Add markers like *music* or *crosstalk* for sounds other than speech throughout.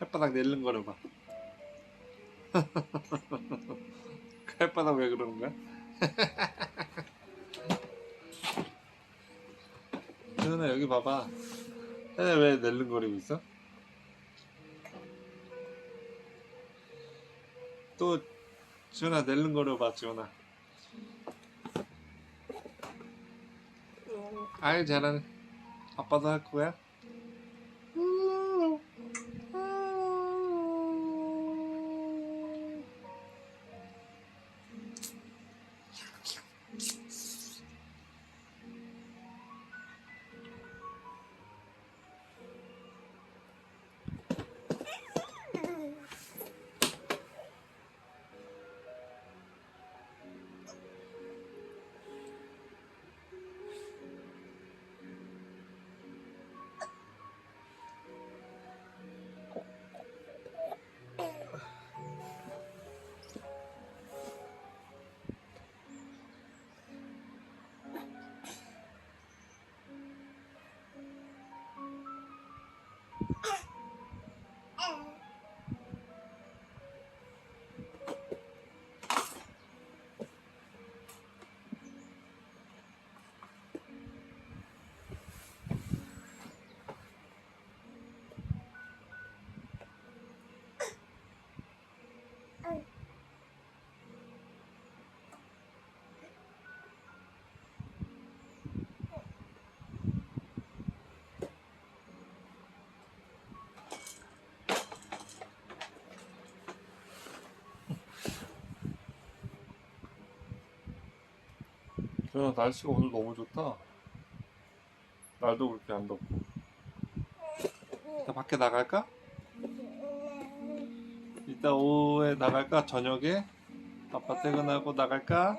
햇바닥 내른거려봐 햇바닥 왜 그러는 거야? *laughs* 지은아 여기 봐봐 혜왜 낼름거리고 있어? 또 지은아 낼름거려 봐 지은아 아이 잘하네 아빠도 할 거야? 지은아 날씨가 오늘 너무 좋다 날도 그렇게 안 덥고 이따 밖에 나갈까? 이따 오후에 나갈까? 저녁에? 아빠 퇴근하고 나갈까?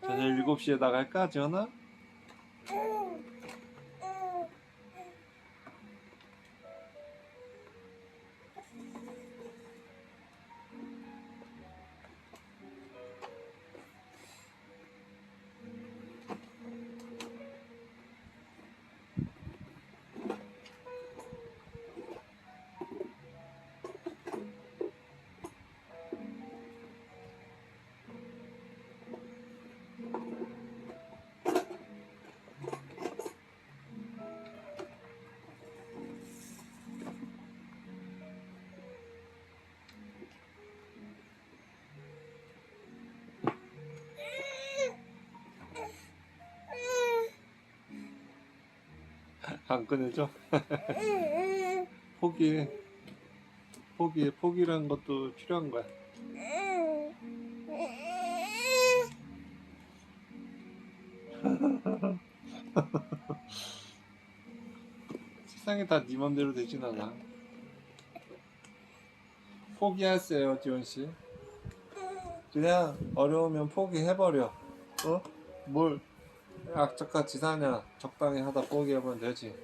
저녁 7시에 나갈까? 지연아? 안 꺼내줘? 포기해. 포기해. 포기라는 것도 필요한 거야. 세상이 다네 맘대로 되진 않아. 포기하세요 지원 씨. 그냥 어려우면 포기해버려. 어? 뭘 악착같이 사냐 적당히 하다 포기하면 되지.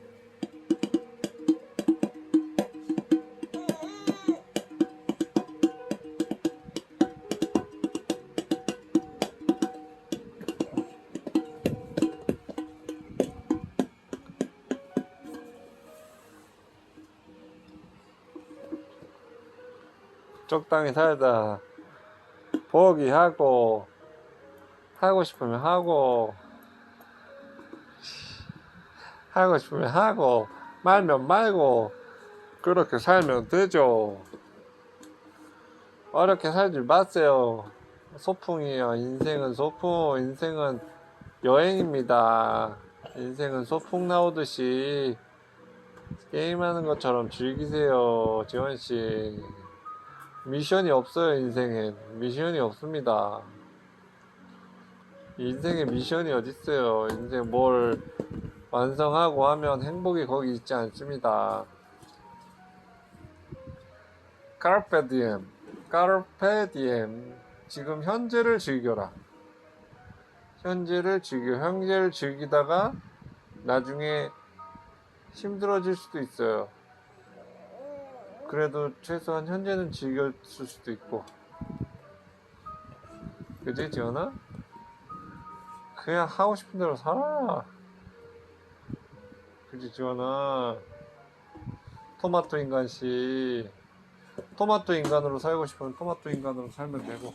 적당히 살다 포기하고 하고 싶으면 하고 하고 싶으면 하고 말면 말고 그렇게 살면 되죠. 어렵게 살지 마세요. 소풍이에요. 인생은 소풍, 인생은 여행입니다. 인생은 소풍 나오듯이 게임하는 것처럼 즐기세요, 지원 씨. 미션이 없어요, 인생엔. 미션이 없습니다. 인생에 미션이 어딨어요. 인생 뭘 완성하고 하면 행복이 거기 있지 않습니다. 카르페 디엠, 카르페 디엠. 지금 현재를 즐겨라. 현재를 즐겨. 현재를 즐기다가 나중에 힘들어질 수도 있어요. 그래도 최소한 현재는 즐겼을 수도 있고. 그지, 지연아? 그냥 하고 싶은 대로 살아. 그지 지원아? 토마토 인간 씨. 토마토 인간으로 살고 싶으면 토마토 인간으로 살면 되고